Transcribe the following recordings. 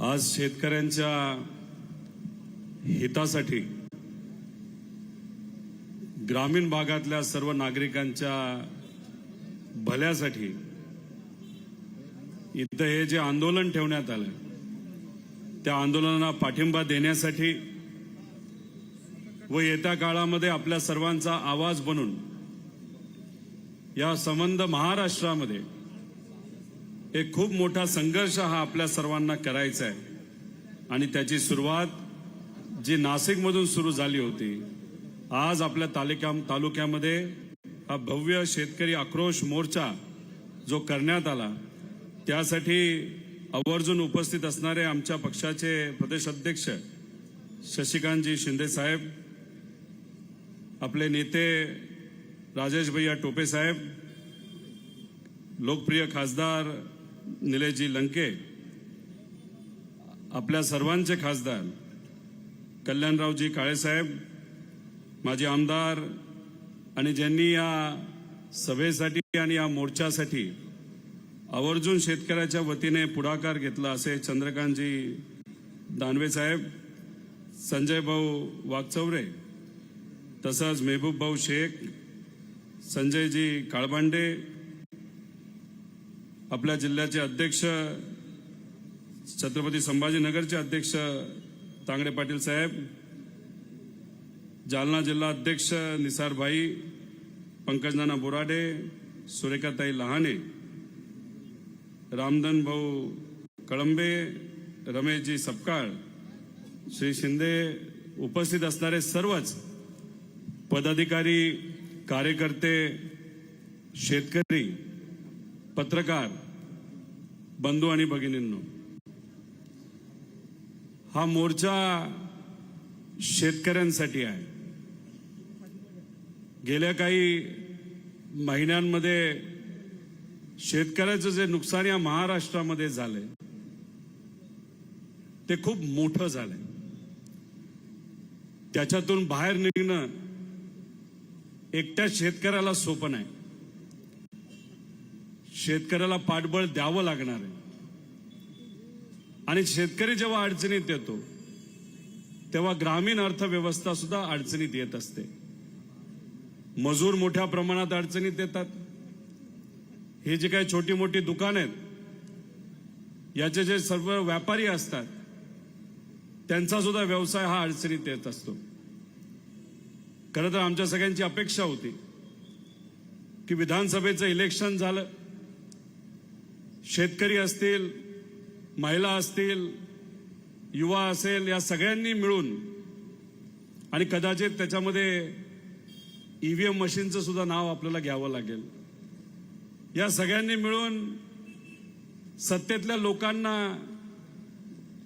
आज शेतकऱ्यांच्या हितासाठी ग्रामीण भागातल्या सर्व नागरिकांच्या भल्यासाठी इथं हे जे आंदोलन ठेवण्यात आलं त्या आंदोलनाला पाठिंबा देण्यासाठी व येत्या काळामध्ये आपल्या सर्वांचा आवाज बनून या संबंध महाराष्ट्रामध्ये एक खूप मोठा संघर्ष हा आपल्या सर्वांना करायचा आहे. आणि त्याची सुरुवात जी नाशिकमधून सुरू झाली होती आज आपल्या तालिका तालुक्यामध्ये हा भव्य शेतकरी आक्रोश मोर्चा जो करण्यात आला त्यासाठी आवर्जून उपस्थित असणारे आमच्या पक्षाचे प्रदेश अध्यक्ष शशिकांतजी शिंदे साहेब आपले नेते राजेश भैया टोपे साहेब लोकप्रिय खासदार निलेशजी लंके आपल्या सर्वांचे खासदार कल्याणरावजी काळेसाहेब माजी आमदार आणि ज्यांनी या सभेसाठी आणि या मोर्चासाठी आवर्जून शेतकऱ्याच्या वतीने पुढाकार घेतला असे चंद्रकांतजी दानवे साहेब संजय भाऊ वागचौरे तसंच मेहबूब भाऊ शेख संजयजी काळबांडे आपल्या जिल्ह्याचे अध्यक्ष छत्रपती संभाजीनगरचे अध्यक्ष तांगडे पाटील साहेब जालना जिल्हा अध्यक्ष निसारभाई पंकजनाना बोराडे सुरेखाताई लहाने रामधन भाऊ कळंबे रमेशजी सपकाळ श्री शिंदे उपस्थित असणारे सर्वच पदाधिकारी कार्यकर्ते शेतकरी पत्रकार बंधू आणि भगिनींनो हा मोर्चा शेतकऱ्यांसाठी आहे. गेल्या काही महिन्यांमध्ये शेतकऱ्याचं जे नुकसान या महाराष्ट्रामध्ये झालंय ते खूप मोठं झालंय. त्याच्यातून बाहेर निघणं एकट्या शेतकऱ्याला सोपं नाही. शेतकऱ्याला पाठबळ द्यावं लागणार आहे. आणि शेतकरी जेव्हा अडचणीत येतो तेव्हा ग्रामीण अर्थव्यवस्था सुद्धा अडचणीत येत असते. मजूर मोठ्या प्रमाणात अडचणीत येतात. हे जे काही छोटी मोठी दुकान आहेत याचे जे सर्व व्यापारी असतात त्यांचा सुद्धा व्यवसाय हा अडचणीत येत असतो. खरं तर आमच्या सगळ्यांची अपेक्षा होती की विधानसभेचं इलेक्शन झालं शेतकरी असतील महिला असतील युवा असेल या सगळ्यांनी मिळून आणि कदाचित त्याच्यामध्ये ईव्हीएम मशीनचं सुद्धा नाव आपल्याला घ्यावं लागेल. या सगळ्यांनी मिळून सत्तेतल्या लोकांना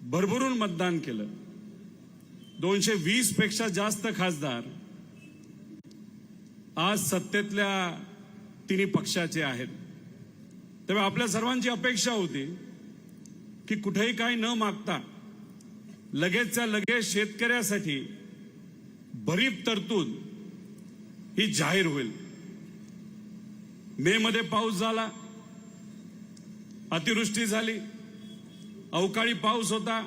भरभरून मतदान केलं. दोनशे वीसपेक्षा जास्त खासदार आज सत्तेतल्या तिन्ही पक्षाचे आहेत. त्यामुळे आपल्या सर्वांची अपेक्षा होती की कुठेही काही न मागता लगेचच्या लगेच शेतकऱ्यासाठी भरीप तरतूद ही जाहीर होईल. मे मध्ये पाऊस झाला अतिवृष्टी झाली अवकाळी पाऊस होता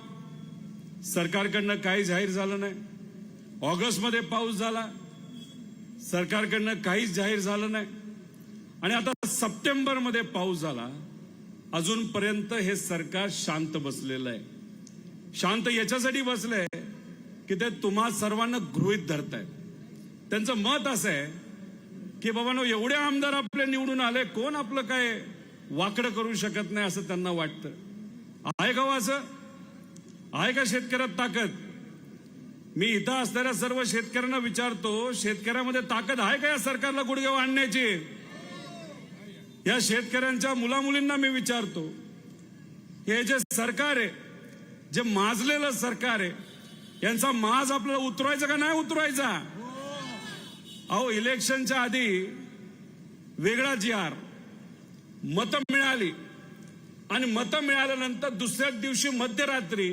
सरकारकडनं काही जाहीर झालं नाही. ऑगस्टमध्ये पाऊस झाला सरकारकडनं काहीच जाहीर झालं नाही. आणि आता सप्टेंबरमध्ये पाऊस झाला. अजूनपर्यंत हे सरकार शांत बसलेलं आहे. शांत याच्यासाठी बसलंय की ते तुम्हा सर्वांना गृहित धरताय. त्यांचं मत असं आहे की बाबांनो एवढे आमदार आपले निवडून आले कोण आपलं काय वाकडं करू शकत नाही असं त्यांना वाटतं. आहे का हो असं? आहे का शेतकऱ्यात ताकद? मी इथं असणाऱ्या सर्व शेतकऱ्यांना विचारतो शेतकऱ्यामध्ये ताकद आहे का या सरकारला गुडघेव आणण्याची या शेतकऱ्यांच्या मुलामुलींना मी विचारतो हे जे सरकार आहे जे माजलेलं सरकार आहे यांचा माज आपल्याला उतरवायचा का नाही उतरवायचा? अहो इलेक्शनच्या आधी वेगळा जी आर मतं मिळाली आणि मतं मिळाल्यानंतर दुसऱ्याच दिवशी मध्यरात्री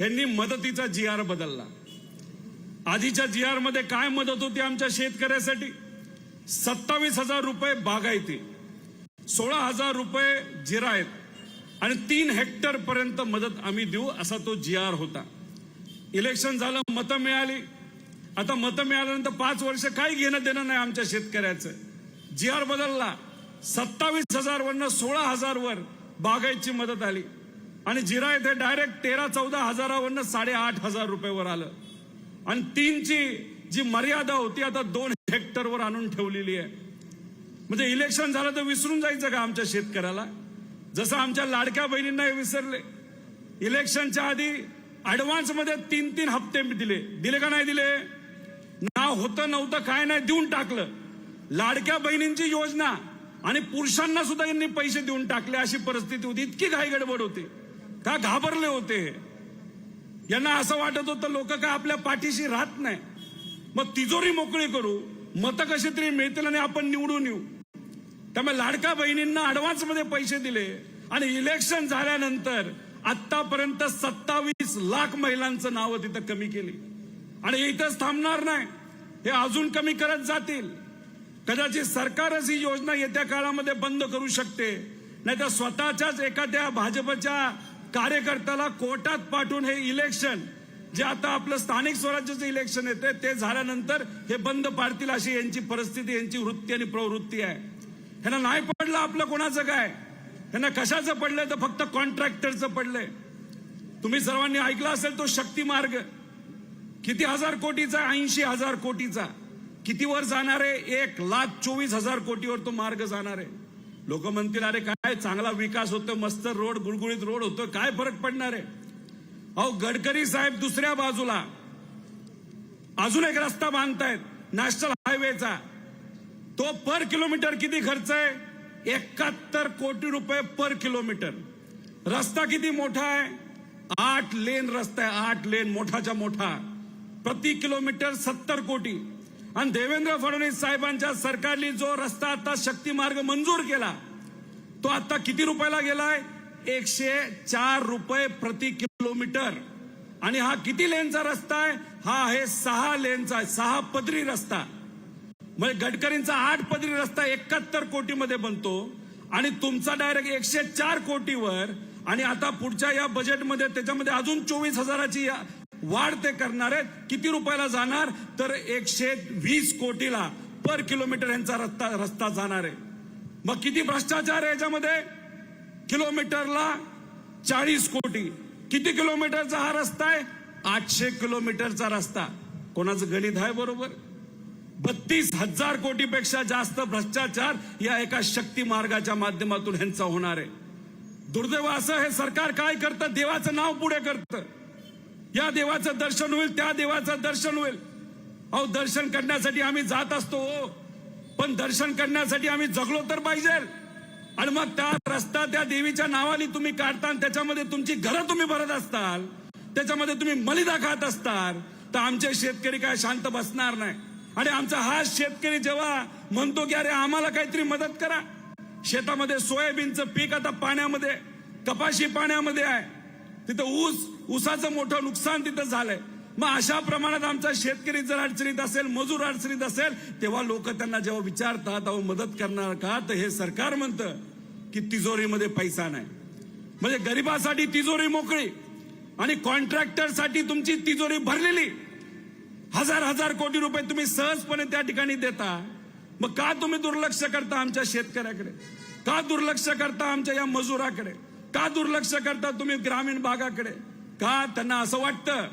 यांनी मदतीचा जी आर बदलला. आधीच्या जी आरमध्ये काय मदत होती आमच्या शेतकऱ्यासाठी? सत्तावीस हजार रुपये बागायती. सोळा हजार रुपये जिरायत आणि तीन हेक्टर पर्यंत मदत आम्ही देऊ असा तो जी आर होता. इलेक्शन झालं मतं मिळाली. आता मतं मिळाल्यानंतर पाच वर्ष काही घेणं देणं नाही आमच्या शेतकऱ्याचं. जी आर बदलला. सत्तावीस हजार वरनं सोळा हजार वर बागायची मदत आली. आणि जिरा येथे डायरेक्ट तेरा चौदा हजारावरनं साडेआठ हजार रुपयेवर आलं. आणि तीनची जी मर्यादा होती आता दोन हेक्टरवर आणून ठेवलेली आहे. म्हणजे इलेक्शन झालं तर विसरून जायचं का आमच्या शेतकऱ्याला? जसं आमच्या लाडक्या बहिणींना विसरले. इलेक्शनच्या आधी ऍडव्हान्समध्ये तीन तीन हप्ते दिले. दिले का नाही दिले? ना होतं नव्हतं काय नाही देऊन टाकलं. लाडक्या बहिणींची योजना आणि पुरुषांना सुद्धा यांनी पैसे देऊन टाकले. अशी परिस्थिती होती. इतकी घाई गडबड होते. का घाबरले होते? यांना असं वाटत होतं लोक काय आपल्या पाठीशी राहत नाही? मग तिजोरी मोकळी करू. मतं कशी तरी मिळतील आणि आपण निवडून येऊ. त्यामुळे लाडक्या बहिणींना ऍडव्हान्समध्ये पैसे दिले आणि इलेक्शन झाल्यानंतर आतापर्यंत सत्तावीस लाख महिलांचं नावं तिथं कमी केली. आणि इथंच थांबणार नाही. हे अजून कमी करत जातील. कदाचित सरकारच ही योजना येत्या काळामध्ये बंद करू शकते. नाही तर स्वतःच्याच एखाद्या भाजपच्या कार्यकर्त्याला कोर्टात पाठवून हे इलेक्शन जे आता आपलं स्थानिक स्वराज्याचं इलेक्शन येते ते झाल्यानंतर हे बंद पाडतील अशी यांची परिस्थिती यांची वृत्ती आणि प्रवृत्ती आहे. ह्यांना नाही पडलं आपलं कोणाचं काय? ह्यांना कशाचं पडलंय? तर फक्त कॉन्ट्रॅक्टरचं पडलंय. तुम्ही सर्वांनी ऐकलं असेल तो शक्ती मार्ग. किती हजार कोटीचा? ऐंशी हजार कोटीचा. किती वर जाणार? आहे एक लाख चोवीस हजार कोटीवर तो मार्ग जाणार आहे. लोक म्हणतील अरे काय? चांगला विकास होतो मस्त रोड गुळगुळीत रोड होतो काय फरक पडणार आहे? अहो गडकरी साहेब दुसऱ्या बाजूला. अजून एक रस्ता बांधतायत नॅशनल हायवेचा. तो पर किलोमीटर किती खर्च आहे? एकाहत्तर कोटी रुपये पर किलोमीटर. रस्ता किती मोठा आहे? आठ लेन रस्ता आहे आठ लेन मोठाच्या मोठा. प्रति किलोमीटर सत्तर कोटी. आणि देवेंद्र फडणवीस साहेबांच्या सरकारने जो रस्ता आता शक्ती मार्ग मंजूर केला तो आता किती रुपयाला गेलाय? एकशे चार रुपये प्रति किलोमीटर. आणि हा किती लेनचा रस्ता आहे? हा आहे सहा लेनचा आहे सहा पदरी रस्ता. म्हणजे गडकरींचा आठ पदरी रस्ता एकाहत्तर कोटीमध्ये बनतो. आणि तुमचा डायरेक्ट एकशे चार कोटीवर. आणि आता पुढच्या या बजेटमध्ये त्याच्यामध्ये अजून चोवीस हजाराची या- वाढ ते करणार आहेत. किती रुपयाला जाणार? तर एकशे वीस कोटीला पर किलोमीटर यांचा रस्ता रस्ता जाणार आहे. मग किती भ्रष्टाचार आहे याच्यामध्ये? किलोमीटरला चाळीस कोटी. किती किलोमीटरचा हा रस्ता आहे? आठशे किलोमीटरचा रस्ता. कोणाचं गणित आहे बरोबर? बत्तीस हजार कोटीपेक्षा जास्त भ्रष्टाचार या एका शक्ती मार्गाच्या माध्यमातून ह्यांचा होणार आहे. दुर्दैव असं हे सरकार काय करतं? देवाचं नाव पुढे करतं. या देवाचं दर्शन होईल त्या देवाचं दर्शन होईल. अहो दर्शन करण्यासाठी आम्ही जात असतो हो. पण दर्शन करण्यासाठी आम्ही जगलो तर पाहिजे. आणि मग त्या रस्ता त्या देवीच्या नावाने तुम्ही काढता आणि त्याच्यामध्ये तुमची घरं तुम्ही भरत असताल त्याच्यामध्ये तुम्ही मलिदा खात असताल तर आमचे शेतकरी काय शांत बसणार नाही. आणि आमचा हा शेतकरी जेव्हा म्हणतो की अरे आम्हाला काहीतरी मदत करा. शेतामध्ये सोयाबीनचं पीक आता पाण्यामध्ये कपाशी पाण्यामध्ये आहे. तिथं ऊस ऊसाचं मोठं नुकसान तिथं झालंय. मग अशा प्रमाणात आमचा शेतकरी जर अडचणीत असेल मजूर अडचणीत असेल तेव्हा लोक त्यांना जेव्हा विचारतात अहो मदत करणार का? तर हे सरकार म्हणतं. की तिजोरीमध्ये पैसा नाही. म्हणजे गरिबासाठी तिजोरी मोकळी आणि कॉन्ट्रॅक्टरसाठी तुमची तिजोरी भरलेली. हजार हजार कोटी रुपये तुम्ही सहजपणे त्या ठिकाणी देता. मग का तुम्ही दुर्लक्ष करता आमच्या शेतकऱ्याकडे? का दुर्लक्ष करता आमच्या या मजुराकडे? का दुर्लक्ष करता तुम्ही ग्रामीण भागाकडे? का त्यांना असं वाटतं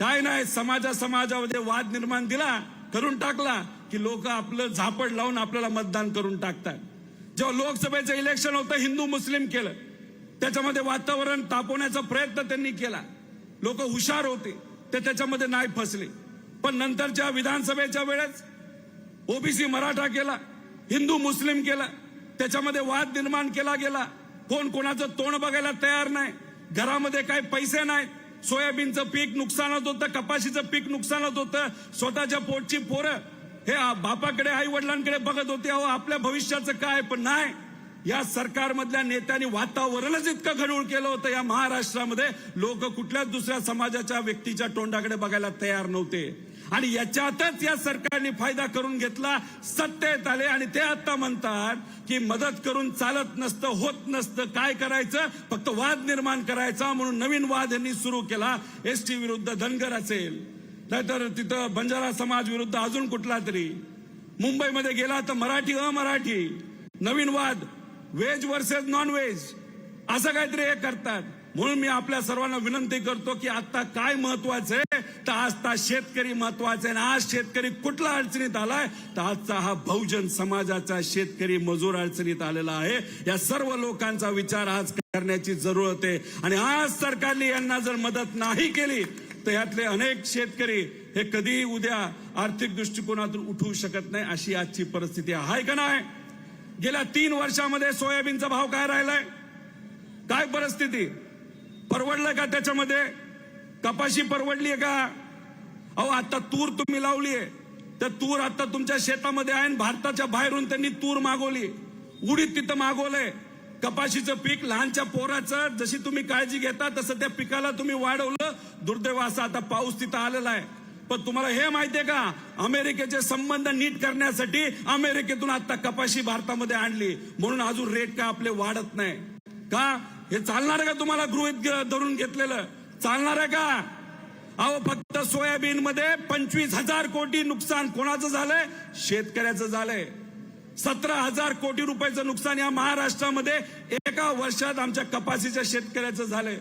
काय नाही समाजा समाजामध्ये वाद निर्माण दिला करून टाकला की लोक आपलं झापड लावून आपल्याला मतदान करून टाकतात. जेव्हा लोकसभेचं इलेक्शन होतं हिंदू मुस्लिम केलं. त्याच्यामध्ये वातावरण तापवण्याचा प्रयत्न त्यांनी केला. लोक हुशार होते ते त्याच्यामध्ये नाही फसले. पण नंतरच्या विधानसभेच्या वेळेस ओबीसी मराठा केला हिंदू मुस्लिम केला. त्याच्यामध्ये वाद निर्माण केला गेला. कोण कोणाचं तोंड बघायला तयार नाही घरामध्ये काही पैसे नाही सोयाबीनचं पीक नुकसानात होतं कपाशीचं पीक नुकसानात होतं. स्वतःच्या पोटची पोरं हे बापाकडे आई वडिलांकडे बघत होते अहो आपल्या भविष्याचं काय पण नाही. या सरकारमधल्या नेत्यांनी वातावरणच इतकं घडूळ केलं होतं. या महाराष्ट्रामध्ये लोक कुठल्याच दुसऱ्या समाजाच्या व्यक्तीच्या तोंडाकडे बघायला तयार नव्हते. आणि याच्यातच या सरकारने फायदा करून घेतला सत्तेत आले. आणि ते आता म्हणतात की मदत करून चालत नसतं होत नसतं काय करायचं? फक्त वाद निर्माण करायचा म्हणून नवीन वाद यांनी सुरू केला. एसटी विरुद्ध धनगर असेल. नाहीतर तिथं बंजारा समाज विरुद्ध अजून कुठला तरी. मुंबईमध्ये गेला तर मराठी अमराठी. नवीन वाद. व्हेज वर्सेस नॉन व्हेज असं काहीतरी हे करतात. म्हणून मी आपल्या सर्वांना विनंती करतो की आता काय महत्वाचं आहे? तर आजचा शेतकरी महत्त्वाचा आहे. आणि आज शेतकरी कुठला अडचणीत आलाय? तर आजचा हा बहुजन समाजाचा शेतकरी मजूर अडचणीत आलेला आहे. या सर्व लोकांचा विचार आज करण्याची जरूरत आहे. आणि आज सरकारने यांना जर मदत नाही केली तर यातले अनेक शेतकरी हे कधी उद्या आर्थिक दृष्टिकोनातून उठवू शकत नाही अशी आजची परिस्थिती आहे. का नाही? गेल्या तीन वर्षामध्ये सोयाबीनचा भाव काय राहिलाय? काय परिस्थिती? परवडलं का त्याच्यामध्ये? कपाशी परवडली का? अहो आता तूर तुम्ही लावलीये. तर तूर आता तुमच्या शेतामध्ये आहे आणि भारताच्या बाहेरून त्यांनी तूर मागवली. उडीद तिथं मागवलंय. कपाशीचं पीक लहानच्या पोराचं जशी तुम्ही काळजी घेता तसं त्या पिकाला तुम्ही वाढवलं. दुर्दैव असं आता पाऊस तिथं आलेला आहे. पण तुम्हाला हे माहितीये का? अमेरिकेचे संबंध नीट करण्यासाठी अमेरिकेतून आता कपाशी भारतामध्ये आणली. म्हणून अजून रेट का आपले वाढत नाही. का? हे चालणार आहे का तुम्हाला गृहित धरून घेतलेलं? चालणार आहे का? अहो फक्त सोयाबीन मध्ये पंचवीस हजार कोटी नुकसान कोणाचं झालंय? शेतकऱ्याचं झालंय. सतरा हजार कोटी रुपयाचं नुकसान या महाराष्ट्रामध्ये एका वर्षात आमच्या कपाशीच्या शेतकऱ्याचं झालंय.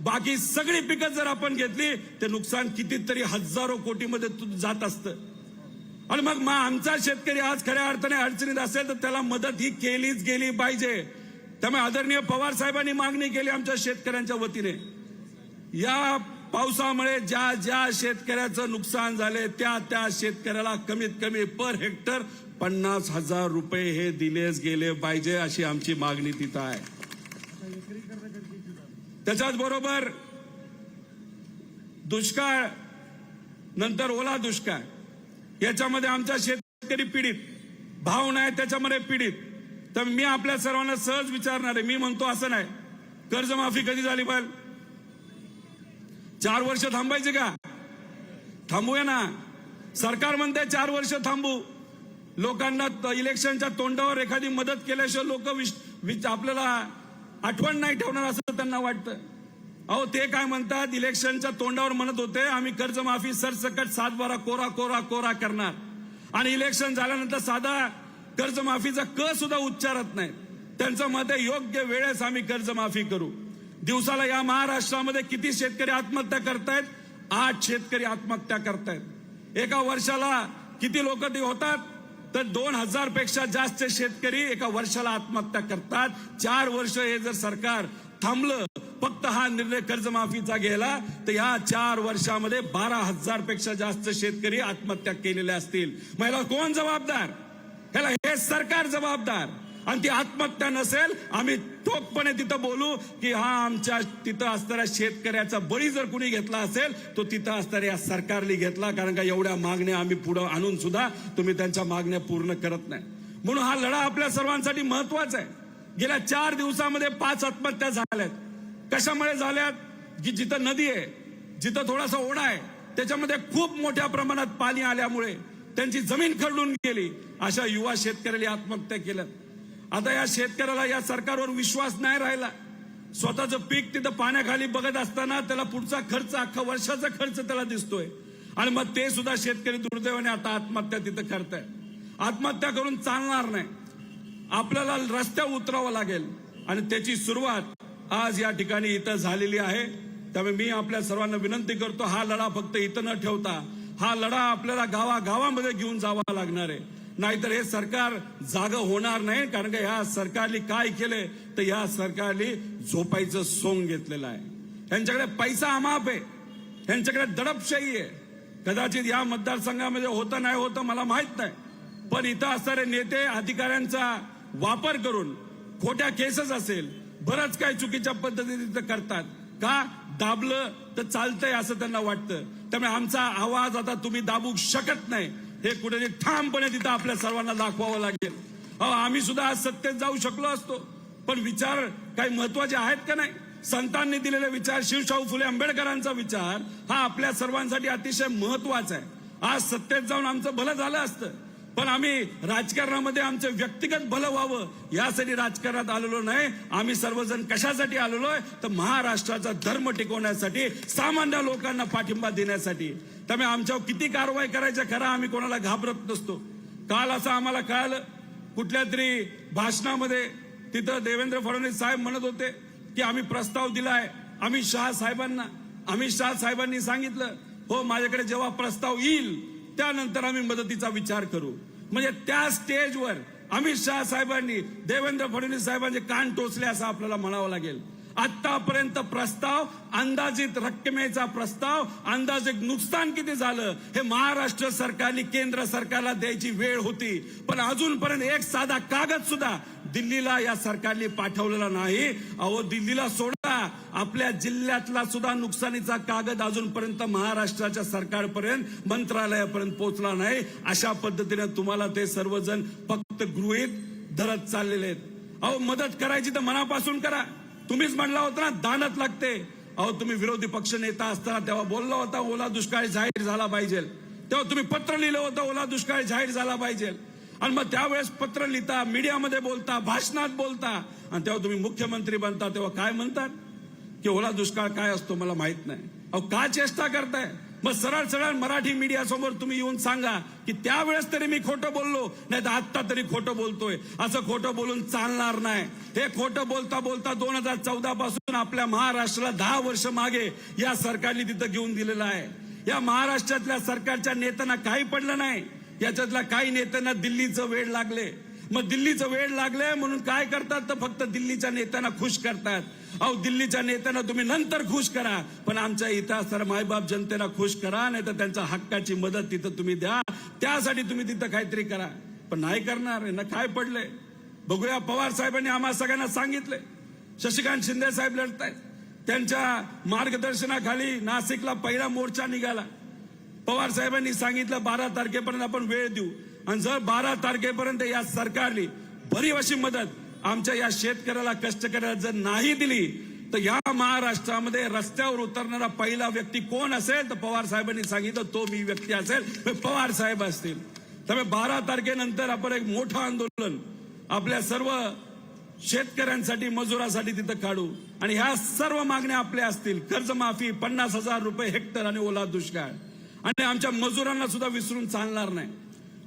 बाकी सगळी पिकं जर आपण घेतली ते नुकसान कितीतरी हजारो कोटीमध्ये जात असतं. आणि मग मग आमचा शेतकरी आज खऱ्या अर्थाने अडचणीत असेल तर त्याला मदत ही केलीच गेली पाहिजे. त्यामुळे आदरणीय पवार साहेबांनी मागणी केली आमच्या शेतकऱ्यांच्या वतीने. या पावसामुळे ज्या ज्या शेतकऱ्याचं नुकसान झाले त्या त्या शेतकऱ्याला कमीत कमी पर हेक्टर पन्नास हजार रुपये हे दिलेच गेले पाहिजे अशी आमची मागणी तिथं आहे. त्याच्याच बरोबर दुष्काळ नंतर ओला दुष्काळ. याच्यामध्ये आमचा शेतकरी पीडित भाव नाही त्याच्यामध्ये पीडित. तर मी आपल्या सर्वांना सहज विचारणार आहे. मी म्हणतो असं नाही. कर्जमाफी कधी झाली पाहिजे चार वर्ष थांबायचे का? थांबूया ना. सरकार म्हणते चार वर्ष थांबू. लोकांना त- इलेक्शनच्या तोंडावर एखादी मदत केल्याशिवाय लोक आपल्याला आठवण नाही ठेवणार असं त्यांना वाटतं. अहो ते काय म्हणतात? इलेक्शनच्या तोंडावर म्हणत होते आम्ही कर्जमाफी सरसकट सातबारा कोरा कोरा कोरा करणार. आणि इलेक्शन झाल्यानंतर साधा कर्जमाफीचा क सुद्धा उच्चारत नाही त्यांचं मत आहे योग्य वेळेस आम्ही कर्जमाफी करू. दिवसाला या महाराष्ट्रामध्ये किती शेतकरी आत्महत्या करतायत? आठ शेतकरी आत्महत्या करतायत. एका वर्षाला किती लोक ते होतात? तर दोन हजारपेक्षा जास्त शेतकरी एका वर्षाला आत्महत्या करतात. चार वर्ष हे जर सरकार थांबलं फक्त हा निर्णय कर्जमाफीचा गेला तर या चार वर्षामध्ये बारा हजारपेक्षा जास्त शेतकरी आत्महत्या केलेल्या असतील. महिला कोण जबाबदार? ह्याला हे सरकार जबाबदार. आणि ती आत्महत्या नसेल आम्ही ठोकपणे तिथं बोलू की हा आमच्या तिथं असणाऱ्या शेतकऱ्याचा बळी जर कुणी घेतला असेल तो तिथं असणाऱ्या सरकारने घेतला. कारण का एवढ्या मागण्या आम्ही पुढे आणून सुद्धा तुम्ही त्यांच्या मागण्या पूर्ण करत नाही. म्हणून हा लढा आपल्या सर्वांसाठी महत्त्वाचा आहे. गेल्या चार दिवसामध्ये पाच आत्महत्या झाल्यात. कशामुळे झाल्यात? की जिथं नदी आहे जिथं थोडासा ओढा आहे त्याच्यामध्ये खूप मोठ्या प्रमाणात पाणी आल्यामुळे त्यांची जमीन खरडून गेली. अशा युवा शेतकऱ्यांनी आत्महत्या केल्या आता या शेतकऱ्याला या सरकारवर विश्वास नाही राहिला. स्वतःचं पीक तिथं पाण्याखाली बघत असताना त्याला पुढचा खर्च अख्खा वर्षाचा खर्च त्याला दिसतोय. आणि मग ते सुद्धा शेतकरी दुर्दैवाने आता आत्महत्या तिथं करताय. आत्महत्या करून चालणार नाही. आपल्याला रस्त्यावर उतरावं लागेल. आणि त्याची सुरुवात आज या ठिकाणी इथं झालेली आहे. त्यामुळे मी आपल्या सर्वांना विनंती करतो हा लढा फक्त इथं न ठेवता हा लढा आपल्याला गावागावामध्ये घेऊन जावा लागणार आहे. नाहीतर हे सरकार जाग होणार नाही कारण का ह्या सरकारने काय केलंय? तर या सरकारने झोपायचं सोंग घेतलेलं आहे. यांच्याकडे पैसा अमाप आहे. यांच्याकडे दडपशाही आहे. कदाचित या मतदारसंघामध्ये होतं नाही होतं मला माहीत नाही. पण इथं असणारे नेते अधिकाऱ्यांचा वापर करून खोट्या केसेस असेल बरंच काही चुकीच्या पद्धतीने तिथं करतात. का? दाबलं तर चालतंय असं त्यांना वाटतं. त्यामुळे आमचा आवाज आता तुम्ही दाबू शकत नाही. हे कुठेतरी ठामपणे तिथं आपल्या सर्वांना दाखवावं लागेल. अहो आम्ही सुद्धा आज सत्तेत जाऊ शकलो असतो. पण विचार काही महत्त्वाचे आहेत का नाही? संतांनी दिलेले विचार शिवशाहू फुले आंबेडकरांचा विचार हा आपल्या सर्वांसाठी अतिशय महत्त्वाचा आहे. आज सत्तेत जाऊन आमचं भलं झालं असतं. पण आम्ही राजकारणामध्ये आमचं व्यक्तिगत भलं व्हावं यासाठी राजकारणात आलेलो नाही. आम्ही सर्वजण कशासाठी आलेलो आहे? तर महाराष्ट्राचा धर्म टिकवण्यासाठी सामान्य लोकांना पाठिंबा देण्यासाठी. त्यामुळे आमच्यावर किती कारवाई करायच्या खरा आम्ही कोणाला घाबरत नसतो. काल असं आम्हाला कळालं. कुठल्या तरी भाषणामध्ये तिथं देवेंद्र फडणवीस साहेब म्हणत होते की आम्ही प्रस्ताव दिलाय अमित शहा साहेबांना. अमित शहा साहेबांनी सांगितलं हो माझ्याकडे जेव्हा प्रस्ताव येईल त्यानंतर आम्ही मदतीचा विचार करू. म्हणजे त्या स्टेजवर अमित शहा साहेबांनी देवेंद्र फडणवीस साहेबांचे कान टोचले असं आपल्याला म्हणावं लागेल. आतापर्यंत प्रस्ताव अंदाजित रक्कमेचा प्रस्ताव अंदाजित नुकसान किती झालं हे महाराष्ट्र सरकारने केंद्र सरकारला द्यायची वेळ होती. पण अजूनपर्यंत एक साधा कागद सुद्धा दिल्लीला या सरकारने पाठवलेला नाही. अहो दिल्लीला सोड आपल्या जिल्ह्यातला सुद्धा नुकसानीचा कागद अजूनपर्यंत महाराष्ट्राच्या सरकारपर्यंत मंत्रालयापर्यंत पोहोचला नाही. अशा पद्धतीने तुम्हाला ते सर्वजण फक्त गृहीत धरत चाललेले आहेत. अहो मदत करायची तर मनापासून करा. तुम्हीच म्हणला होता ना दानत लागते. अहो तुम्ही विरोधी पक्ष नेता असताना तेव्हा बोलला होता ओला दुष्काळ जाहीर झाला पाहिजे. तेव्हा तुम्ही पत्र लिहिलं होतं ओला दुष्काळ जाहीर झाला पाहिजे. आणि मग त्यावेळेस पत्र लिहिता मीडियामध्ये बोलता भाषणात बोलता. आणि तेव्हा तुम्ही मुख्यमंत्री बनता तेव्हा काय म्हणतात? की ओला दुष्काळ काय असतो मला माहीत नाही. अहो का चेष्टा करताय? मग सरळ सरळ मराठी मीडिया समोर तुम्ही येऊन सांगा की त्यावेळेस तरी मी खोटं बोललो नाही तर आत्ता तरी खोटं बोलतोय. असं खोटं बोलून चालणार नाही. हे खोटं बोलता बोलता दोन हजार चौदा पासून आपल्या महाराष्ट्राला दहा वर्ष मागे या सरकारने तिथं घेऊन दिलेलं आहे. या महाराष्ट्रातल्या सरकारच्या नेत्यांना काही पडलं नाही. याच्यातल्या काही नेत्यांना दिल्लीचं वेळ लागले. मग दिल्लीचं वेळ लागले म्हणून काय करतात? तर फक्त दिल्लीच्या नेत्यांना खुश करतात. अहो दिल्लीच्या नेत्यांना तुम्ही नंतर खुश करा पण आमच्या इथं सर मायबाप जनतेला खुश करा नाही तर त्यांच्या हक्काची मदत तिथं तुम्ही द्या. त्यासाठी तुम्ही तिथं काहीतरी करा. पण नाही करणार ना काय पडलंय? बघूया पवार साहेबांनी आम्हा सगळ्यांना सांगितले शशिकांत शिंदे साहेब लढतायत. त्यांच्या मार्गदर्शनाखाली नाशिकला पहिला मोर्चा निघाला. पवार साहेबांनी सांगितलं बारा तारखेपर्यंत आपण वेळ देऊ. आणि जर बारा तारखेपर्यंत या सरकारने भरीव अशी मदत आमच्या या शेतकऱ्याला कष्टकऱ्याला जर नाही दिली तर या महाराष्ट्रामध्ये रस्त्यावर उतरणारा पहिला व्यक्ती कोण असेल? तर पवार साहेबांनी सांगितलं तो मी व्यक्ती असेल. पवार साहेब असतील. त्यामुळे बारा तारखेनंतर आपण एक मोठं आंदोलन आपल्या सर्व शेतकऱ्यांसाठी मजुरासाठी तिथं काढू. आणि ह्या सर्व मागण्या आपल्या असतील. कर्जमाफी पन्नास हजार रुपये हेक्टर आणि ओला दुष्काळ. आणि आमच्या मजुरांना सुद्धा विसरून चालणार नाही.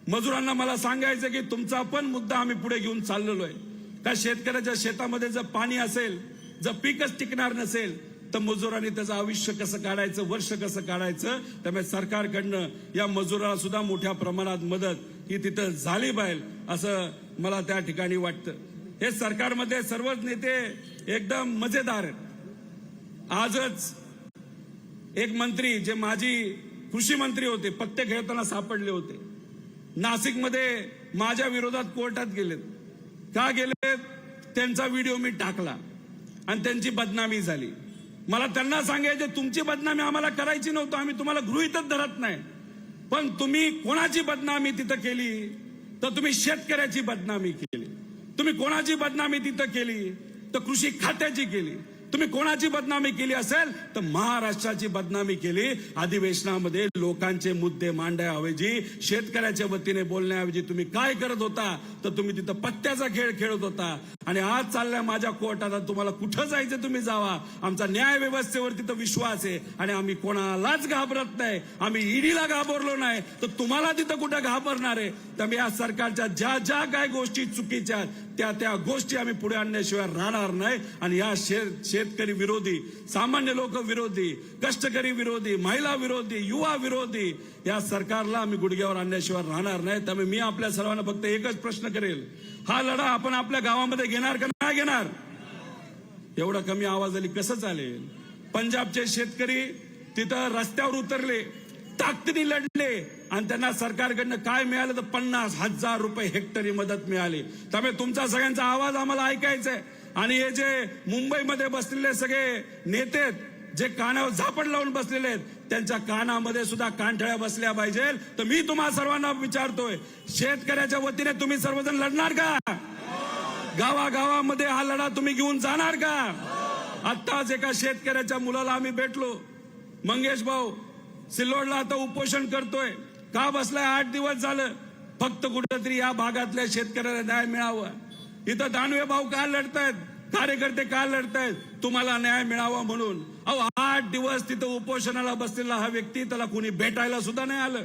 मजुरांना मला सांगायचं की तुमचा पण मुद्दा आम्ही पुढे घेऊन चाललेलो आहे. त्या शेतकऱ्याच्या शेतामध्ये जर पाणी असेल जर पीकच टिकणार नसेल तर मजुरांनी त्याचं आयुष्य कसं काढायचं वर्ष कसं काढायचं त्यामुळे सरकारकडनं या मजुराला सुद्धा मोठ्या प्रमाणात मदत ही तिथं झाली पाहिजे असं मला त्या ठिकाणी वाटतं. हे सरकारमध्ये सर्वच नेते एकदम मजेदार आहेत. आजच एक मंत्री जे माजी कृषी मंत्री होते पत्ते खेळताना सापडले होते. नाशिकमध्ये माझ्या विरोधात कोर्टात गेलेत. का गेले? त्यांचा व्हिडिओ मी टाकला. आणि त्यांची बदनामी झाली. मला त्यांना सांगायचे तुमची बदनामी आम्हाला करायची नव्हतं. आम्ही तुम्हाला गृहितच धरत नाही. पण तुम्ही कोणाची बदनामी तिथं केली? तर तुम्ही शेतकऱ्याची बदनामी केली. तुम्ही कोणाची बदनामी तिथं केली? तर कृषी खात्याची केली. तुम्ही कोणाची बदनामी केली असेल? तर महाराष्ट्राची बदनामी केली. अधिवेशनामध्ये लोकांचे मुद्दे मांडण्याऐवजी शेतकऱ्याच्या वतीने बोलण्याऐवजी तुम्ही काय करत होता? तर तुम्ही तिथं पत्त्याचा खेळ खेळत होता. आणि आज चालल्या माझ्या कोर्टात तुम्हाला कुठं जायचं तुम्ही जावा? आमचा न्याय व्यवस्थेवर तिथं विश्वास आहे. आणि आम्ही कोणालाच घाबरत नाही. आम्ही ईडीला घाबरलो नाही. तर तुम्हाला तिथं कुठं घाबरणार आहे? त्यामुळे या सरकारच्या ज्या ज्या काय गोष्टी चुकीच्या आहेत, त्या त्या गोष्टी आम्ही पुढे आणण्याशिवाय राहणार नाही. आणि या शेत शेतकरी विरोधी सामान्य लोक विरोधी कष्टकरी विरोधी महिला विरोधी युवा विरोधी या सरकारला आम्ही गुडघ्यावर आणण्याशिवाय राहणार नाही. त्यामुळे मी आपल्या सर्वांना फक्त एकच प्रश्न करेल. हा लढा आपण आपल्या गावामध्ये घेणार का नाही घेणार? एवढा कमी आवाज आली कसं चालेल? पंजाबचे शेतकरी तिथं रस्त्यावर उतरले. ताकदीने लढले आणि त्यांना सरकारकडनं काय मिळालं तर पन्नास हजार रुपये हेक्टरी मदत मिळाली. त्यामुळे तुमचा सगळ्यांचा आवाज आम्हाला ऐकायचा आहे आणि हे जे मुंबईमध्ये बसलेले सगळे नेते जे कानावर झापड लावून बसलेले आहेत त्यांच्या कानामध्ये सुद्धा कानठळ्या बसल्या पाहिजे. तर मी तुम्हा सर्वांना विचारतोय शेतकऱ्याच्या वतीने तुम्ही सर्वजण लढणार का? गावागावामध्ये हा लढा तुम्ही घेऊन जाणार का? आत्ताच एका शेतकऱ्याच्या मुलाला आम्ही भेटलो. मंगेश भाऊ सिल्लोडला आता उपोषण करतोय. का बसलाय? आठ दिवस झालं. फक्त कुठेतरी या भागातल्या शेतकऱ्याला न्याय मिळावा. इथं दानवे भाऊ का लढतायत? कार्यकर्ते का लढतायत? तुम्हाला न्याय मिळावा म्हणून. अहो आठ दिवस तिथं उपोषणाला बसलेला हा व्यक्ती त्याला कुणी भेटायला सुद्धा नाही आलं.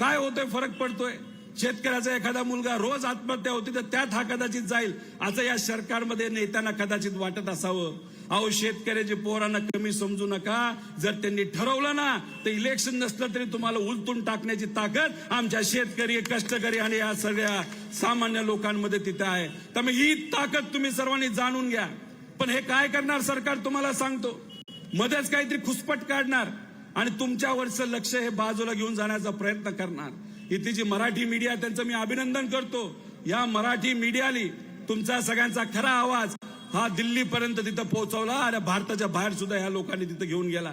काय होतोय? फरक पडतोय. शेतकऱ्याचा एखादा मुलगा रोज आत्महत्या होती तर त्यात हा कदाचित जाईल. असं या सरकारमध्ये नेत्यांना कदाचित वाटत असावं. अहो शेतकऱ्याची पोरांना कमी समजू नका. जर त्यांनी ठरवलं ना तर इलेक्शन नसलं तरी तुम्हाला उलटून टाकण्याची ताकद आमच्या शेतकरी कष्टकरी आणि या सगळ्या सामान्य लोकांमध्ये तिथे आहे. त्यामुळे ही ताकद तुम्ही सर्वांनी जाणून घ्या. पण हे काय करणार सरकार तुम्हाला सांगतो. मध्येच काहीतरी खुसपट काढणार आणि तुमच्यावरचं लक्ष हे बाजूला घेऊन जाण्याचा प्रयत्न करणार. इथे जी मराठी मीडिया त्यांचं मी अभिनंदन करतो. या मराठी मीडियाली तुमचा सगळ्यांचा खरा आवाज हा दिल्लीपर्यंत तिथं पोहोचवला आणि भारताच्या बाहेर सुद्धा ह्या लोकांनी तिथं घेऊन गेला.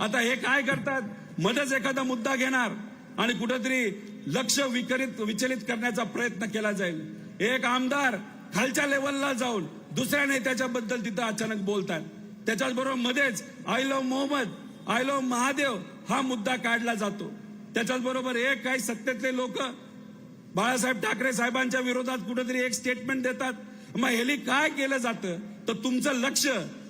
आता हे काय करतात? मध्येच एखादा मुद्दा घेणार आणि कुठेतरी लक्ष विकरित विचलित करण्याचा प्रयत्न केला जाईल. एक आमदार खालच्या लेवलला जाऊन दुसऱ्या नेत्याच्याबद्दल तिथं अचानक बोलतात. त्याच्याच बरोबर मध्येच I love Mohammad I love Mahadev हा मुद्दा काढला जातो. त्याच्याच बरोबर एक काही सत्तेतले लोक बाळासाहेब ठाकरे साहेबांच्या विरोधात कुठेतरी एक स्टेटमेंट देतात. मग ह्याली काय केलं जातं? तर तुमचं लक्ष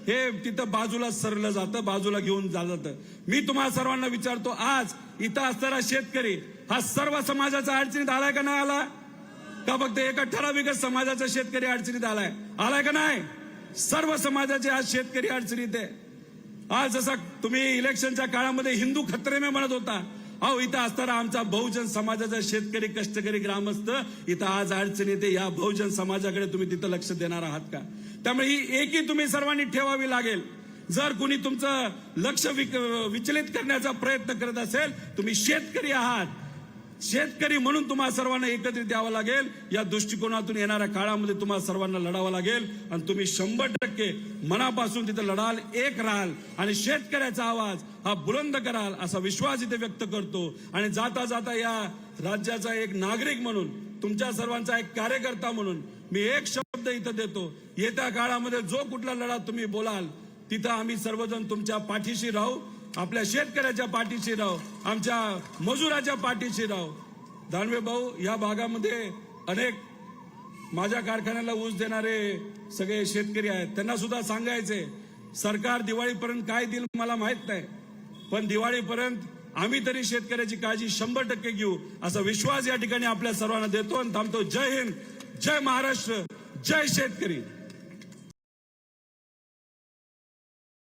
हे तिथं बाजूला सरलं जातं बाजूला घेऊन जातं. मी तुम्हाला सर्वांना विचारतो आज इथं असणारा शेतकरी हा सर्व समाजाचा अडचणीत आलाय का नाही आला? का फक्त एका ठराविकच समाजाचा शेतकरी अडचणीत आलाय? आलाय का नाही? सर्व समाजाचे आज शेतकरी अडचणीत आहे. आज जसा तुम्ही इलेक्शनच्या काळामध्ये हिंदू खत्रेमे म्हणत होता अहो इथं असताना आमचा बहुजन समाजाचा शेतकरी कष्टकरी ग्रामस्थ इथं आज अडचण येते. या बहुजन समाजाकडे तुम्ही तिथं लक्ष देणार आहात का? त्यामुळे ही एकी तुम्ही सर्वांनी ठेवावी लागेल. जर कुणी तुमचं लक्ष विक- विचलित करण्याचा प्रयत्न करत असेल तुम्ही शेतकरी आहात. शेतकरी म्हणून तुम्हाला सर्वांना एकत्रित द्यावं लागेल. या दृष्टिकोनातून येणाऱ्या काळामध्ये तुम्हाला सर्वांना लढावं लागेल. आणि तुम्ही शंभर टक्के मनापासून तिथे लढाल एक राहाल आणि शेतकऱ्याचा आवाज हा बुलंद कराल असा विश्वास इथे व्यक्त करतो. आणि जाता जाता या राज्याचा एक नागरिक म्हणून तुमच्या सर्वांचा एक कार्यकर्ता म्हणून मी एक शब्द इथं देतो. येत्या काळामध्ये जो कुठला लढा तुम्ही बोलाल तिथं आम्ही सर्वजण तुमच्या पाठीशी राहू. आपल्या शेतकऱ्याच्या पाठीशी राहू आमच्या मजुराच्या पाठीशी राहू. दानवे भाऊ या भागामध्ये अनेक माझ्या कारखान्याला ऊस देणारे सगळे शेतकरी आहेत. त्यांना सुद्धा सांगायचे सरकार दिवाळीपर्यंत काय देईल मला माहीत नाही. पण दिवाळीपर्यंत आम्ही तरी शेतकऱ्याची काळजी शंभर टक्के घेऊ असा विश्वास या ठिकाणी आपल्या सर्वांना देतो आणि थांबतो. जय हिंद जय महाराष्ट्र जय शेतकरी.